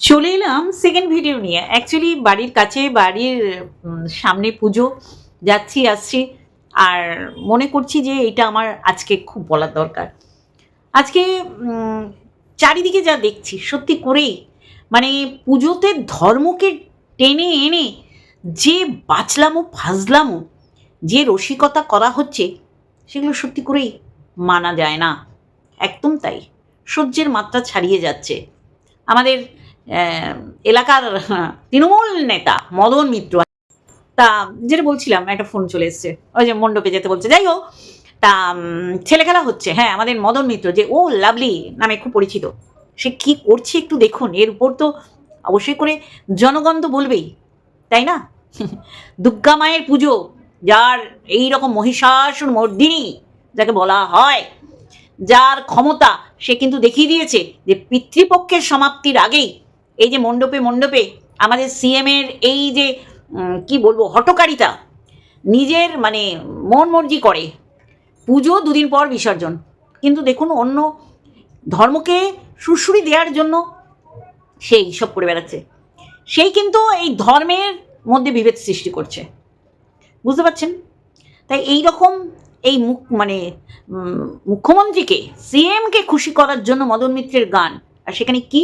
চলে এলাম second video নিয়ে। অ্যাকচুয়ালি বাড়ির কাছে, বাড়ির সামনে পুজো, যাচ্ছি, আসছি। আর মনে করছি যে এটা আমার আজকে খুব বলার দরকার। আজকে চারিদিকে যা দেখছি, সত্যি করেই মানে পুজোতে ধর্মকে টেনে এনে যে বাঁচলামো ফাজলামো যে রসিকতা করা হচ্ছে, সেগুলো সত্যি করেই মানা যায় না। একদম তাই। সহ্যের মাত্রা ছাড়িয়ে যাচ্ছে। আমাদের এলাকার তৃণমূল নেতা মদন মিত্র। তা, যেটা বলছিলাম, একটা ফোন চলে এসছে। ওই যে মণ্ডপে যেতে বলছে। যাই হোক, তা ছেলে খেলা হচ্ছে। হ্যাঁ আমাদের মদন মিত্র যে, ও, লাভলি নামে খুব পরিচিত। সে কি করছে একটু দেখুন। এর উপর তো অবশ্যই করে জনগণ তো বলবেই, তাই না? দুর্গা মায়ের পুজো, যার এই রকম মহিষাসুর মর্দিনী, যাকে বলা হয়, যার ক্ষমতা সে কিন্তু দেখিয়ে দিয়েছে যে, পিতৃপক্ষের সমাপ্তির আগেই এই যে মণ্ডপে মণ্ডপে আমাদের সিএমের এই যে কি বলব, হটকারিতা নিজের মানে মন মর্জি করে। পুজো দুদিন পর বিসর্জন। কিন্তু দেখুন, অন্য ধর্মকে সুশ্রুতি দেওয়ার জন্য সেই সব করে বেড়াচ্ছে। সেই কিন্তু এই ধর্মের মধ্যে বিভেদ সৃষ্টি করছে। বুঝতে পারছেন? তাই এই রকম এই মুখ মানে মুখ্যমন্ত্রীকে সিএমকে খুশি করার জন্য মদন মিত্রের গান, আর সেখানে কি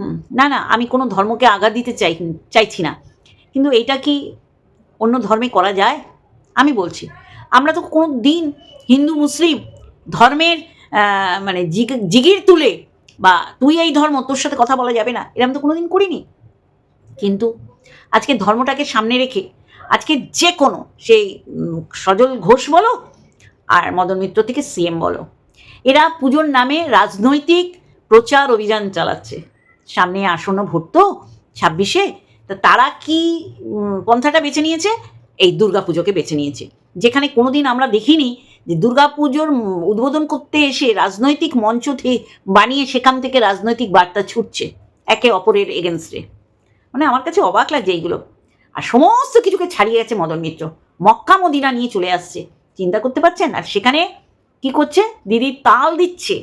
হুম, না না আমি কোনো ধর্মকে আঘাত দিতে চাই চাইছি না। কিন্তু এটা কি অন্য ধর্মে করা যায়? আমি বলছি আমরা তো কোনো দিন হিন্দু মুসলিম ধর্মের মানে জিগ- জিগির তুলে বা তুই এই ধর্ম তোর সাথে কথা বলা যাবে না এরকম তো কোনোদিন করিনি। কিন্তু আজকে ধর্মটাকে সামনে রেখে আজকে যে কোনো সেই সজল ঘোষ বলো আর মদন মিত্র থেকে সিএম বলো এরা পুজোর নামে রাজনৈতিক প্রচার অভিযান চালাচ্ছে। সামনে আসন্ন ভোট তো ছাব্বিশে, তা তারা কি পন্থাটা বেছে নিয়েছে? এই দুর্গা পুজোকে বেছে নিয়েছে। যেখানে কোনোদিন আমরা দেখিনি যে দুর্গা পুজোর উদ্বোধন করতে এসে রাজনৈতিক মঞ্চ বানিয়ে সেখান থেকে রাজনৈতিক বার্তা ছুটছে একে অপরের এগেনস্টে মানে আমার কাছে অবাক লাগছে এইগুলো। আর সমস্ত কিছুকে ছাড়িয়ে গেছে মদন মিত্র। মক্কা মদিনা নিয়ে চলে আসছে। চিন্তা করতে পারছেন? আর সেখানে কি করছে? দিদি তাল দিচ্ছে।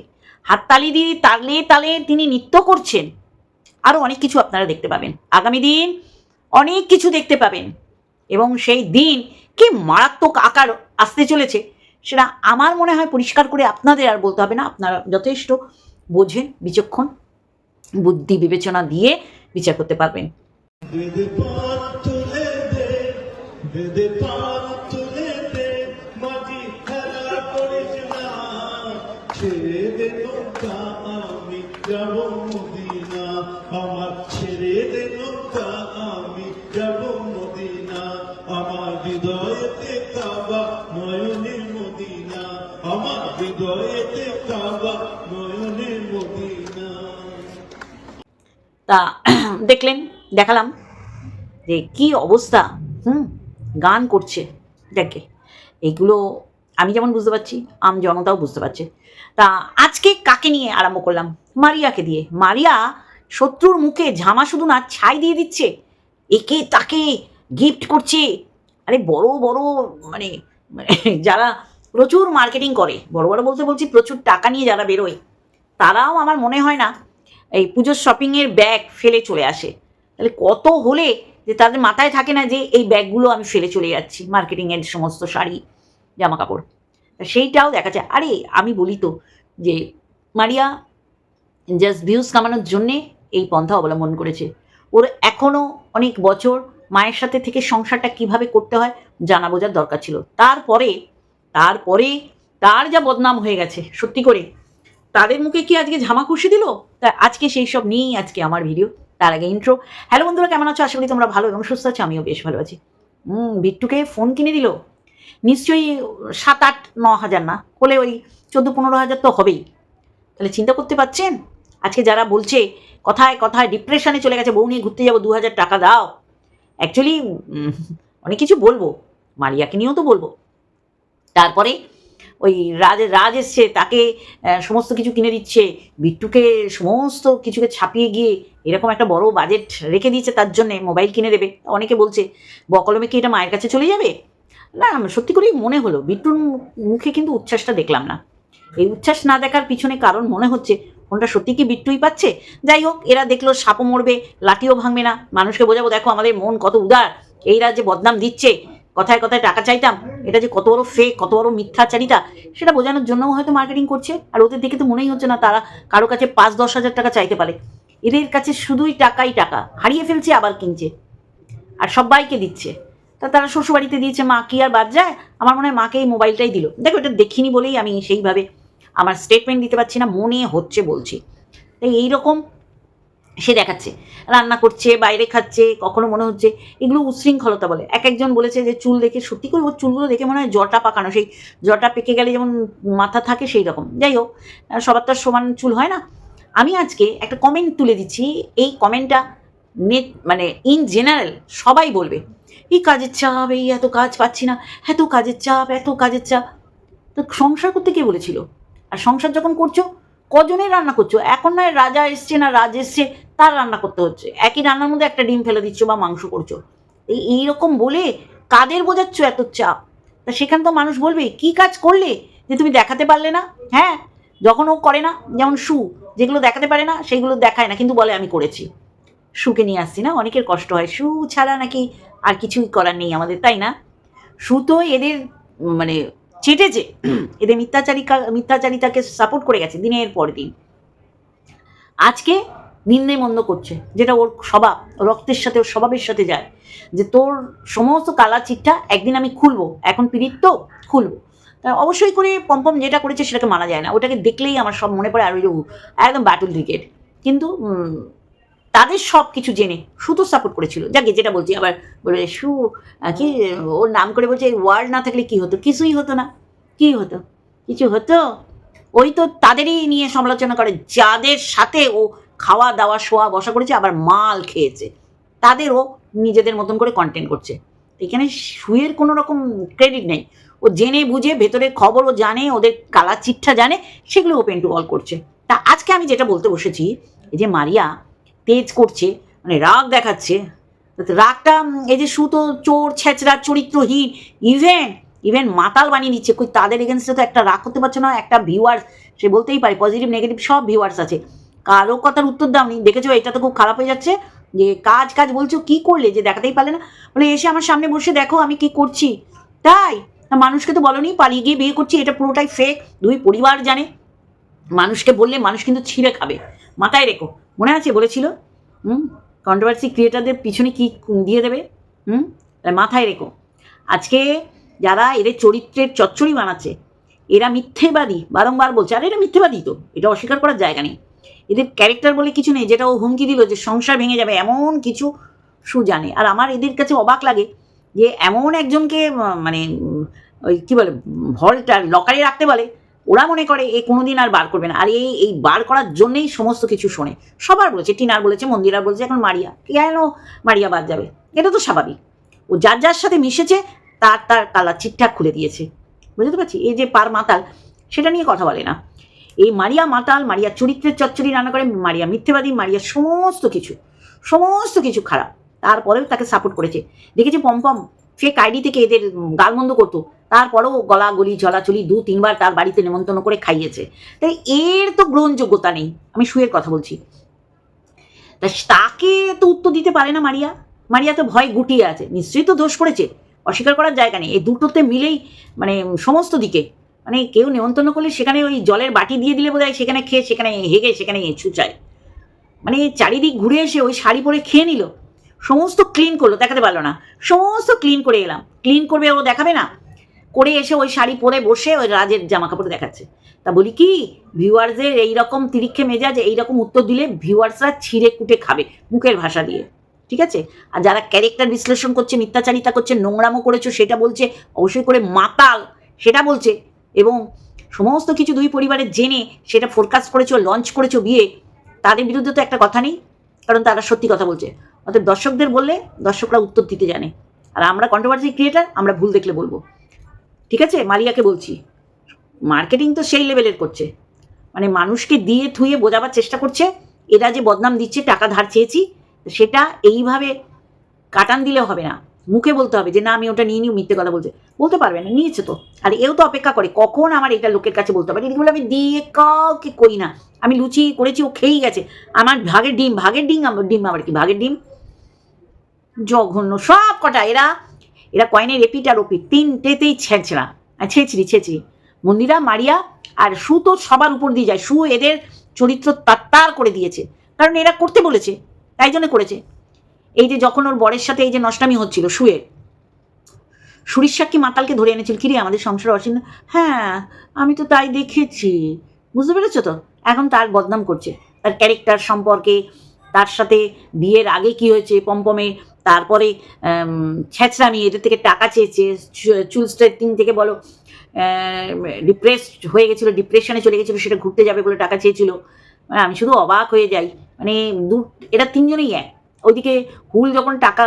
হাততালি দিদি তালে তালে তিনি নৃত্য করছেন। আরও অনেক কিছু আপনারা দেখতে পাবেন। আগামী দিন অনেক কিছু দেখতে পাবেন। এবং সেই দিন কি মারাত্মক আকার আসতে চলেছে সেটা আমার মনে হয় পরিষ্কার করে আপনাদের আর বলতে হবে না। আপনারা যথেষ্ট বোঝেন, বিচক্ষণ বুদ্ধি বিবেচনা দিয়ে বিচার করতে পারবেন। তা, দেখলেন, দেখালাম যে কি অবস্থা, হুম, গান করছে, দেখে। এইগুলো আমি যেমন বুঝতে পারছি, আম জনতাও বুঝতে পারছে। তা, আজকে কাকে নিয়ে আরম্ভ করলাম? মারিয়াকে দিয়ে। মারিয়া শত্রুর মুখে ঝামা শুধু না, ছাই দিয়ে দিচ্ছে। একে তাকে গিফট করছে। আরে বড় বড় মানে মানে যারা প্রচুর মার্কেটিং করে। বড় বড় বলতে বলছি প্রচুর টাকা নিয়ে যারা বেরোয়, তারাও আমার মনে হয় না এই পুজোর শপিংয়ের ব্যাগ ফেলে চলে আসে। তাহলে কত হলে যে তাদের মাথায় থাকে না যে এই ব্যাগগুলো আমি ফেলে চলে যাচ্ছি মার্কেটিংয়ের সমস্ত শাড়ি জামা কাপড় সেইটাও দেখা যায়। আরে আমি বলি তো যে মারিয়া জাস্ট ভিউজ কামানোর জন্যে এই পন্থা অবলম্বন করেছে। ওর এখনও অনেক বছর মায়ের সাথে থেকে সংসারটা কীভাবে করতে হয় জানা বোঝার দরকার ছিল। তারপরে তারপরে তার যা বদনাম হয়ে গেছে, সত্যি করে। তাদের মুখে কি আজকে ঝামা খুশি দিল? তা আজকে সেই সব নিয়েই আজকে আমার ভিডিও তার আগে ইন্ট্রো হ্যালো বন্ধুরা, কেমন আছো? আশা করি তোমরা ভালো এবং সুস্থ আছো, আমিও বেশ ভালো আছি। হুম, বিট্টুকে ফোন কিনে দিল? নিশ্চয়ই সাত আট ন হাজার না? হলে ওই চোদ্দ পনেরো হাজার তো হবেই। তাহলে চিন্তা করতে পারছেন? আজকে যারা বলছে, কথায় কথায় ডিপ্রেশনে চলে গেছে, বউ নিয়ে ঘুরতে যাব, দু হাজার টাকা দাও। অ্যাকচুয়ালি অনেক কিছু বলব। মারিয়াকে নিয়েও তো বলব। তারপরে ওই রাজ রাজ এসছে তাকে সমস্ত কিছু কিনে দিচ্ছে, বিট্টুকে সমস্ত কিছুকে ছাপিয়ে গিয়ে এরকম একটা বড় বাজেট রেখে দিয়েছে, তার জন্য মোবাইল কিনে দেবে। অনেকে বলছে, বকলমে কি এটা মায়ের কাছে চলে যাবে? না, সত্যি করেই মনে হলো, বিট্টুর মুখে কিন্তু উচ্ছ্বাসটা দেখলাম না। এই উচ্ছ্বাস না দেখার পিছনে কারণ মনে হচ্ছে, ফোনটা সত্যি কি বিট্টুই পাচ্ছে? যাই হোক, এরা দেখল সাপও মরবে, লাঠিও ভাঙবে না। মানুষকে বোঝাবো, দেখো আমাদের মন কত উদার। এইরা যে বদনাম দিচ্ছে। কথায় কথায় টাকা চাইতাম। এটা যে কত বড় ফেক কত বড় মিথ্যাচারিতা, সেটা বোঝানোর জন্য হয়তো মার্কেটিং করছে, আর ওদের দেখে তো মনেই হচ্ছে না তারা কারও কাছে পাঁচ, দশ হাজার টাকা চাইতে পারে। এদের কাছে শুধুই টাকাই টাকা, হারিয়ে ফেলছে, আবার কিনছে। আর সবাইকে দিচ্ছে। তা তারা শ্বশুরবাড়িতে দিয়েছে, মা, কি আর বাদ যায়? আমার মনে হয় মাকে এই মোবাইলটাই দিল। দেখো, এটা দেখিনি বলেই আমি সেইভাবে আমার স্টেটমেন্ট দিতে পারছি না, মনে হচ্ছে বলছি। তাই এইরকম সে দেখাচ্ছে, রান্না করছে, বাইরে খাচ্ছে, কখনো মনে হচ্ছে, এগুলো উচ্ছৃঙ্খলতা বলে। এক একজন বলেছে যে চুল দেখে সত্যি করে ওর চুলগুলো দেখে মনে হয় জটা পাকানো, সেই জটা পেকে গেলে যেমন মাথা থাকে সেই রকম। যাই হোক সবার তো সমান চুল হয় না। আমি আজকে একটা কমেন্ট তুলে দিচ্ছি, এই কমেন্টটা নেট মানে ইন জেনারেল সবাই বলবে, এই কাজের চাপ, এই এত কাজ পাচ্ছি না, এত কাজের চাপ, এত কাজের চাপ। তো সংসার করতে কে বলেছিল? আর সংসার যখন করছ কজনের রান্না করছ? এখন নয়, রাজা এসছে না, রাজ এসছে, তার রান্না করতে হচ্ছে। একই রান্নার মধ্যে একটা ডিম ফেলে দিচ্ছ বা মাংস করছ। এই এইরকম বলে কাদের বোঝাচ্ছ এত চাপ? তা সেখানে তো মানুষ বলবে, কি কাজ করলে যে তুমি দেখাতে পারলে না? হ্যাঁ যখন ও করে না, যেমন শু, যেগুলো দেখাতে পারে না, সেগুলো দেখায় না, কিন্তু বলে, আমি করেছি। শুকে নিয়ে আসছি না? অনেকের কষ্ট হয়। শু ছাড়া নাকি আর কিছুই করার নেই আমাদের, তাই না? শু তো এদের মানে চেটেছে এদের মিথ্যাচারিকা, মিথ্যাচারিতাকে সাপোর্ট করে গেছে দিনের পর দিন। আজকে নিন্দে মন্দ করছে, যেটা ওর স্বভাব, রক্তের সাথে, ওর স্বভাবের সাথে যায়। যে তোর সমস্ত কালা চিটটা একদিন আমি খুলবো, এখন পিরিত তো, খুলবো। তা অবশ্যই করে পম্পম যেটা করেছে সেটাকে মানা যায় না। ওটাকে দেখলেই আমার সব মনে পড়ে আর একদম ব্যাটল ক্রিকেট কিন্তু তাদের সব কিছু জেনে শুধু সাপোর্ট করেছিল। যাকে যেটা বলছি, আবার বলে, সু কি, ওর নাম করে বলছে ওয়ার্ড না থাকলে কি হতো? কিছুই হতো না। কি হতো? কিছু হতো? ওই তো তাদেরই নিয়ে সমালোচনা করে, যাদের সাথে ও খাওয়া দাওয়া, শোয়া, বসা করেছে, আবার মাল খেয়েছে। তাদেরও নিজেদের মতন করে কন্টেন্ট করছে। এখানে শুয়ের কোনো রকম ক্রেডিট নেই। ও জেনে বুঝে ভেতরের খবর ও জানে, ওদের কালা চিঠা জানে, সেগুলো ওপেন টু অল করছে। তা আজকে আমি যেটা বলতে বসেছি, এই যে মারিয়া তেজ করছে মানে রাগ দেখাচ্ছে। রাগটা এই যে সুতো, চোর, ছেঁচড়া, চরিত্রহীন ইভেন ইভেন মাতাল বানিয়ে দিচ্ছে কই তাদের এগেনস্টে তো একটা রাগ করতে পারছে না, একটা ভিউয়ার্স সে বলতেই পারে পজিটিভ নেগেটিভ সব ভিউয়ার্স আছে। কারও কথার উত্তর দাওনি দেখেছ, এটা তো খুব খারাপ হয়ে যাচ্ছে, যে কাজ কাজ বলছো, কি করলে, যে দেখাতেই পারলে না? বলে, এসে আমার সামনে বসে দেখো, আমি কি করছি। তাই মানুষকে তো বলনি, পালিয়ে গিয়ে বিয়ে করছি, এটা পুরোটাই ফেক দুই পরিবার জানে। মানুষকে বললে মানুষ কিন্তু ছিঁড়ে খাবে। মাথায় রেখো। মনে আছে বলেছিল? হুম? কন্ট্রোভার্সি ক্রিয়েটারদের পিছনে কি দিয়ে দেবে? হুম? মাথায় রেখো। আজকে যারা এদের চরিত্রের চচ্চড়ি বানাচ্ছে, এরা মিথ্যেবাদী, বারংবার বলছে, আর এরা মিথ্যেবাদী তো, এটা অস্বীকার করার জায়গা নেই। এদের ক্যারেক্টার বলে কিছু নেই, যেটা ও হুমকি দিল যে সংসার ভেঙে যাবে, এমন কিছু সু জানে। আর আমার এদের কাছে অবাক লাগে যে এমন একজনকে মানে ওই কী বলে হলটা লকারে রাখতে বলে ওরা মনে করে এ কোনোদিন আর বার করবে না। আর এই এই বার করার জন্যেই সমস্ত কিছু শোনে। সবার বলেছে, টিনার বলেছে, মন্দিরার বলেছে, এখন মারিয়া। কেন মারিয়া বাদ যাবে? এটা তো স্বাভাবিক। ও যার যার সাথে মিশেছে, তার তার কালার ঠিকঠাক খুলে দিয়েছে। বুঝতে পারছি? এই যে পার মাতাল, সেটা নিয়ে কথা বলে না। এই মারিয়া মাতাল, মারিয়া চরিত্রের চচ্চড়ি রান্না করে, মারিয়া মিথ্যেবাদী, মারিয়া সমস্ত কিছু সমস্ত কিছু খারাপ। তারপরেও তাকে সাপোর্ট করেছে। দেখেছি পম্পম ফেক আইডি থেকে এদের গালমন্দ করতো। তারপরেও গলা গলি চলাচলি দু তিনবার তার বাড়িতে নেমন্তন্ন করে খাইয়েছে। তাই এর তো গ্রহণযোগ্যতা নেই। আমি শুয়ের কথা বলছি। তা তাকে তো উত্তর দিতে পারে না মারিয়া। মারিয়া তো ভয় গুটিয়ে আছে। নিশ্চয়ই তো দোষ করেছে অস্বীকার করার জায়গা নেই। এই দুটোতে মিলেই মানে সমস্ত দিকে। মানে কেউ নেমন্তন্ন করলে সেখানে ওই জলের বাটি দিয়ে দিলে বোধহয় সেখানে খেয়ে, সেখানে হেগে, সেখানে ছুচায়। মানে চারিদিক ঘুরে এসে ওই শাড়ি পরে খেয়ে নিল। সমস্ত ক্লিন করল। দেখাতে পারল না। সমস্ত ক্লিন করে এলাম। ক্লিন করবে ও দেখাবে না? করে এসে ওই শাড়ি পরে বসে ওই রাজের জামা কাপড় দেখাচ্ছে। তা বলি কি, ভিউয়ার্সদের এইরকম তিরিক্ষে মেজাজ, এইরকম উত্তর দিলে ভিউয়ার্সরা ছিঁড়ে কুটে খাবে মুখের ভাষা দিয়ে। ঠিক আছে? আর যারা ক্যারেক্টার বিশ্লেষণ করছে, মিথ্যাচারিতা করছে, নোংরামো করেছ, সেটা বলছে, অবশ্যই করে মাতাল, সেটা বলছে। এবং সমস্ত কিছু দুই পরিবারে জেনে সেটা ফোরকাস্ট করেছ লঞ্চ করেছ বিয়ে, তাদের বিরুদ্ধে তো একটা কথা নেই, কারণ তারা সত্যি কথা বলছে। অর্থাৎ দর্শকদের বললে দর্শকরা উত্তর দিতে জানে। আর আমরা কন্ট্রোভার্সি ক্রিয়েটার আমরা ভুল দেখলে বলব। ঠিক আছে? মারিয়াকে বলছি। মার্কেটিং তো সেই লেভেলের করছে। মানে মানুষকে দিয়ে থুয়ে বোঝাবার চেষ্টা করছে। এরা যে বদনাম দিচ্ছে, টাকা ধার চেয়েছি, সেটা এইভাবে কাটান দিলে হবে না। মুখে বলতে হবে যে, না, আমি ওটা নিয়ে নিও মিথ্যে কথা বলছে। বলতে পারবে না, নিয়েছে তো। আর এও তো অপেক্ষা করে, কখন আমার এটা লোকের কাছে বলতে হবে? বলে আমি দিয়ে কাউকে করি না। আমি লুচি করেছি, ও খেয়েই গেছে। আমার ভাগের ডিম ভাগের ডিম, আমার ডিম আবার কি, ভাগের ডিম? জঘন্য, সব কটা। এরা এরা কয়েনের এপিট আর ওপিট তিনটেতেই ছেঁচড়া। ছেঁচড়ি ছেঁচড়ি। মন্দিরা, মারিয়া আর সু তো সবার উপর দিয়ে যায়। সু এদের চরিত্র তাত্তার করে দিয়েছে। কারণ এরা করতে বলেছে, তাই জন্য করেছে। এই যে যখন ওর বরের সাথে এই যে নষ্টামি হচ্ছিল শুয়ে সুরির সাক্ষী মাতালকে ধরে এনেছিল, কিরে, আমাদের সংসার অসীম হ্যাঁ আমি তো তাই দেখেছি। বুঝতে পেরেছ তো? এখন তার বদনাম করছে। তার ক্যারেক্টার সম্পর্কে তার সাথে বিয়ের আগে কি হয়েছে পম্পমে? তারপরে ছেঁচড়ামি, এদের থেকে টাকা চেয়েছে চুল স্ট্রেটিং থেকে বলো ডিপ্রেস হয়ে গেছিল ডিপ্রেশনে চলে গেছিল, সেটা ঘুরতে যাবে বলে টাকা চেয়েছিল। মানে আমি শুধু অবাক হয়ে যাই। মানে দু এটা তিনজনেই এক। ওইদিকে হুল যখন টাকা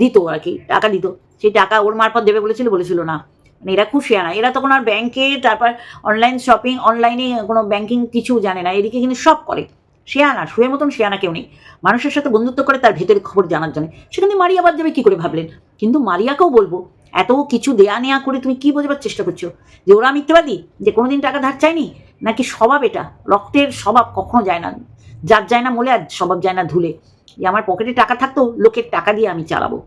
দিত আর কি, টাকা দিত, সেই টাকা ওর মারফত দেবে বলেছিল বলেছিল না। মানে এরা খুব শেয়ানা এরা তখন আর ব্যাংকে তারপর অনলাইন শপিং অনলাইনে কোনো ব্যাংকিং কিছু জানে না। এদিকে কিন্তু সব করে। শেয়ানা শুয়ে মতন শেয়ানা কেউ নেই। মানুষের সাথে বন্ধুত্ব করে তার ভেতরের খবর জানার জন্য। সেখানে মারিয়া বাদ যাবে কী করে ভাবলেন? কিন্তু মারিয়াকেও বলব, এত কিছু দেয়া নেয়া করে তুমি কি বোঝাবার চেষ্টা করছ? যে ওরা মিথ্যেবাদী? যে কোনোদিন টাকা ধার চায়নি? নাকি স্বভাব এটা? রক্তের স্বভাব কখনো যায় না। যার যায় না মলে আর স্বভাব যায় না ধুলে। যে আমার পকেটে টাকা থাকতো, লোকের টাকা দিয়ে আমি চালাবো।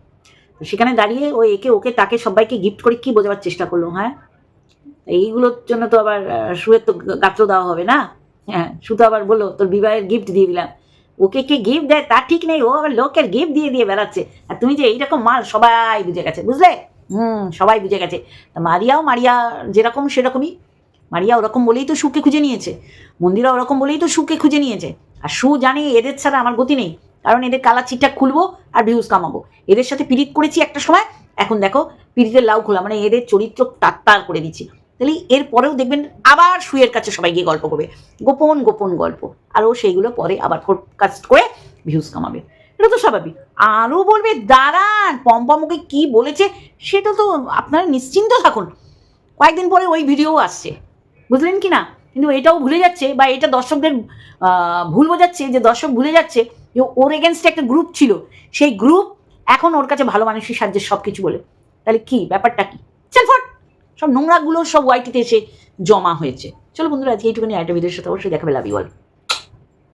সেখানে দাঁড়িয়ে ও একে ওকে তাকে সবাইকে গিফট করে কি বোঝাবার চেষ্টা করল হ্যাঁ? এইগুলোর জন্য তো আবার সুয়ের তো গাত্র দেওয়া হবে না? হ্যাঁ শুধু আবার বলল, তোর বিবাহের গিফট দিয়ে দিলাম। ওকে কে গিফট দেয়? তার ঠিক নেই, ও আবার লোকের গিফট দিয়ে দিয়ে বেড়াচ্ছে। আর তুমি যে এইরকম মাল সবাই বুঝে গেছে, বুঝলে? হুম, সবাই বুঝে গেছে। তা মারিয়াও মারিয়া যেরকম সেরকমই। মারিয়া ওরকম বলেই তো সুকে খুঁজে নিয়েছে। মন্দিরা ওরকম বলেই তো সুকে খুঁজে নিয়েছে। আর সু জানে এদের ছাড়া আমার গতি নেই। কারণ এদের কালার চিটটা খুলবো আর ভিউজ কামাবো। এদের সাথে পিরিত করেছি একটা সময়, এখন দেখো পিরিতের লাউ খোলা মানে এদের চরিত্র তাত্তার করে দিচ্ছি। তাহলে এরপরেও দেখবেন আবার শুয়ের কাছে সবাই গিয়ে গল্প করবে। গোপন গোপন গল্প। আর ও সেইগুলো পরে আবার কাস্ট করে ভিউজ কামাবে। এটা তো স্বাভাবিক। আরও বলবে, দাঁড়ান পম্পামুকে কি বলেছে সেটা তো আপনারা নিশ্চিন্ত থাকুন। কয়েকদিন পরে ওই ভিডিও আসছে। বুঝলেন কি না? কিন্তু এটাও ভুলে যাচ্ছে বা এটা দর্শকদের ভুল বোঝাচ্ছে যে দর্শক ভুলে যাচ্ছে যে ওর এগেনস্টে একটা গ্রুপ ছিল। সেই গ্রুপ এখন ওর কাছে ভালো মানুষের সাহায্যে সব কিছু বলে। তাহলে কি? ব্যাপারটা কি? চল ফট। সব নোংরাগুলো সব ওয়াইটিতে এসে জমা হয়েছে। চলো বন্ধুরা, আজকে এইটুকুনি। আইটা ভিডিওর সাথে অবশ্যই দেখাবে। Love you all